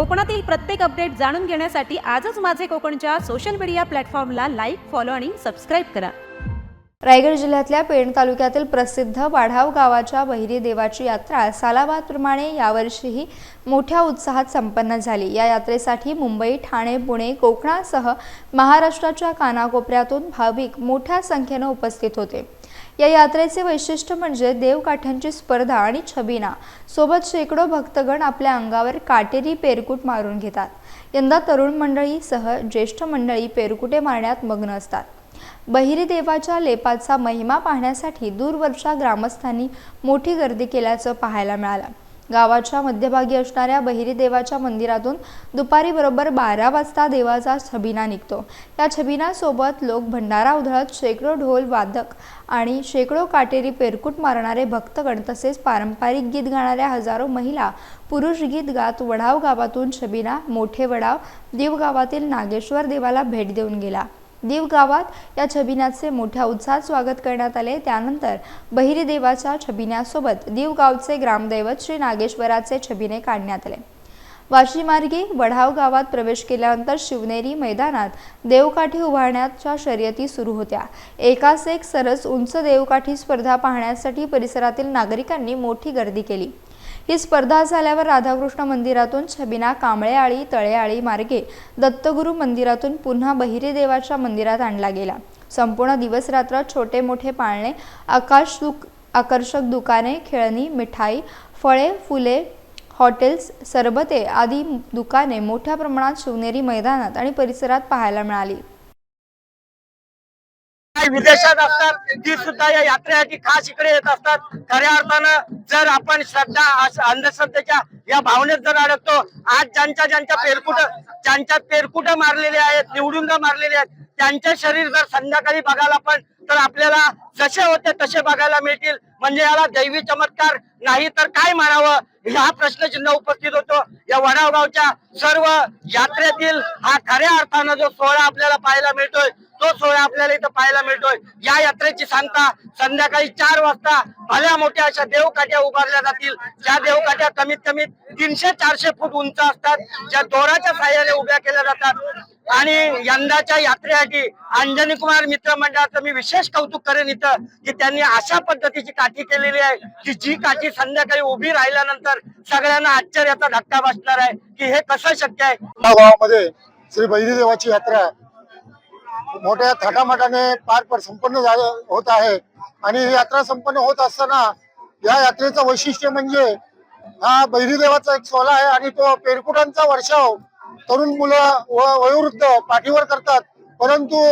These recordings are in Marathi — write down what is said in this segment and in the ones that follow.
कोकणातील प्रत्येक अपडेट जाणून घेण्यासाठी आजच माझे कोकणच्या सोशल मीडिया प्लॅटफॉर्मला लाईक फॉलो आणि सबस्क्राईब करा. रायगड जिल्ह्यातल्या पेण तालुक्यातील प्रसिद्ध वाढाव गावाच्या बहिरी देवाची यात्रा सालाबादप्रमाणे यावर्षीही मोठ्या उत्साहात संपन्न झाली. या यात्रेसाठी मुंबई ठाणे पुणे कोकणासह महाराष्ट्राच्या कानाकोपऱ्यातून भाविक मोठ्या संख्येनं उपस्थित होते. या यात्रेचे वैशिष्ट्य म्हणजे देवकाठ्यांची स्पर्धा आणि छबिना. सोबत शेकडो भक्तगण आपल्या अंगावर काटेरी पेरकूट मारून घेतात. यंदा तरुण मंडळीसह ज्येष्ठ मंडळी पेरकुटे मारण्यात मग्न असतात. बहिरी देवाच्या लेपाचा महिमा पाहण्यासाठी दूरवरच्या ग्रामस्थांनी मोठी गर्दी केल्याचं पाहायला मिळालं. गावाच्या मध्यभागी असणाऱ्या बहिरी देवाच्या मंदिरातून दुपारी बरोबर बारा वाजता देवाचा छबिना निघतो. या छबिनासोबत लोक भंडारा उधळत शेकडो ढोल वादक आणि शेकडो काटेरी पेरकूट मारणारे भक्तगण तसेच पारंपरिक गीत गाणाऱ्या हजारो महिला पुरुष गीत गात वडाव गावातून छबिना मोठे वडाव दीव गावातील नागेश्वर देवाला भेट देऊन गेला. दीव गावात या छबिन्याचे मोठ्या उत्साहात स्वागत करण्यात आले. त्यानंतर बहिरी देवाच्या छबिन्यासोबत दीव गावचे ग्रामदैवत श्री नागेश्वराचे छबिने काढण्यात आले. वाशीमार्गी वढाव गावात प्रवेश केल्यानंतर शिवनेरी मैदानात देवकाठी उभारण्याच्या शर्यती सुरू होत्या. एकास एक सरस उंच देवकाठी स्पर्धा पाहण्यासाठी परिसरातील नागरिकांनी मोठी गर्दी केली. ही स्पर्धा झाल्यावर राधाकृष्ण मंदिरातून छबिना कांबळेआळी तळेआळी मार्गे दत्तगुरू मंदिरातून पुन्हा बहिरे देवाच्या मंदिरात आणला गेला. संपूर्ण दिवस रात्र छोटे मोठे पाळणे आकाश दुक आकर्षक दुकाने खेळणी मिठाई फळे फुले हॉटेल्स सरबते आदी दुकाने मोठ्या प्रमाणात शिवनेरी मैदानात आणि परिसरात पाहायला मिळाली. विदेशात असतात ती सुद्धा या यात्रेसाठी खास इकडे येत असतात खऱ्या अर्थानं जर आपण श्रद्धा अंधश्रद्धेच्या या भावनेत जर अडकतो आज ज्यांच्या ज्यांच्या पेरकुट ज्यांच्या पेरकुट मारलेले आहेत निवडून मारलेले आहेत त्यांचे शरीर जर संध्याकाळी बघायला पण तर आपल्याला जसे होते तसे बघायला मिळतील. म्हणजे याला दैवी चमत्कार नाही तर काय म्हणावं? हा प्रश्नचिन्ह उपस्थित होतो. या वडावगावच्या सर्व यात्रेतील हा खऱ्या अर्थानं जो सोहळा आपल्याला पाहायला मिळतोय तो सोहळा आपल्याला इथं पाहायला मिळतोय. या यात्रेची सांगता संध्याकाळी चार वाजता भल्या मोठ्या अशा देवकाठ्या उभारल्या जातील. ज्या देवकाठ्या कमीत कमी तीनशे चारशे फूट उंच असतात ज्या दोराच्या साह्याने उभ्या केल्या जातात. आणि यंदाच्या यात्रेसाठी अंजनी कुमार मित्र मंडळाचं मी विशेष कौतुक करेन इथं की त्यांनी अशा पद्धतीची काठी केलेली आहे की जी काठी संध्याकाळी उभी राहिल्यानंतर सगळ्यांना आश्चर्याचा धक्का बसणार आहे की हे कसं शक्य आहे? गावामध्ये श्री बहिरी देवाची यात्रा मोठ्या थाटामाटाने पार पार संपन्न झालं होत आहे. आणि ही यात्रा संपन्न होत असताना या यात्रेचं वैशिष्ट्य म्हणजे हा बहिरी देवाचा एक सोहळा आहे आणि तो पेरकुटांचा वर्षाव तरुण मुलं व वयोवृद्ध पाठीवर करतात. परंतु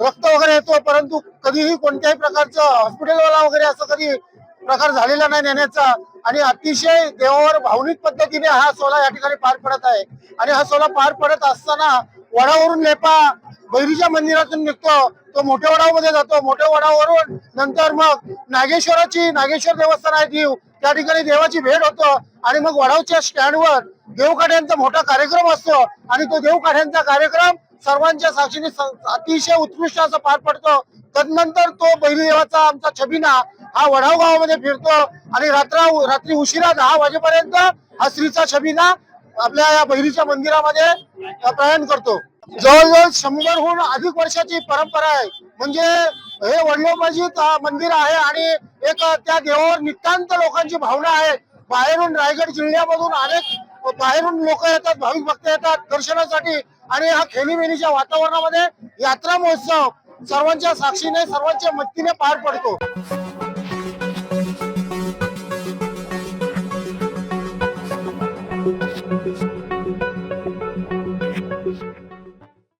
रक्त वगैरे येतो परंतु कधीही कोणत्याही प्रकारचं हॉस्पिटलवाला वगैरे असं कधी प्रकार झालेला नाही नेण्याचा. आणि अतिशय देवावर भावनिक पद्धतीने हा सोहळा या ठिकाणी पार पडत आहे. आणि हा सोहळा पार पडत असताना वडावरून लेपा बैरीच्या मंदिरातून निघतो. तो मोठ्या वडावमध्ये जातो. मोठ्या वडावरून नंतर मग नागेश्वराची नागेश्वर देवस्थान आहे देव त्या ठिकाणी देवाची भेट होतो. आणि मग वडावच्या स्टँडवर देवकाठ्यांचा मोठा कार्यक्रम असतो आणि तो देवकाठ्यांचा कार्यक्रम सर्वांच्या साक्षीने अतिशय उत्कृष्ट असं पार पडतो. तदनंतर तो बैलदेवाचा आमचा छबिना हा वढाव गावामध्ये फिरतो आणि रात्र रात्री उशिरा दहा वाजेपर्यंत हा श्रीचा छबिना आपल्या या बहिरीच्या मंदिरामध्ये प्रयाण करतो. जवळजवळ शंभरहून अधिक वर्षाची परंपरा आहे. म्हणजे हे वडिलोपार्जित मंदिर आहे आणि एक त्या देवावर नितांत लोकांची भावना आहे. बाहेरून रायगड जिल्ह्यामधून अनेक बाहेरून लोक येतात भाविक भक्त येतात दर्शनासाठी. आणि हा खेळीमेळीच्या वातावरणामध्ये यात्रा महोत्सव सर्वांच्या साक्षीने सर्वांच्या मदतीने पार पडतो.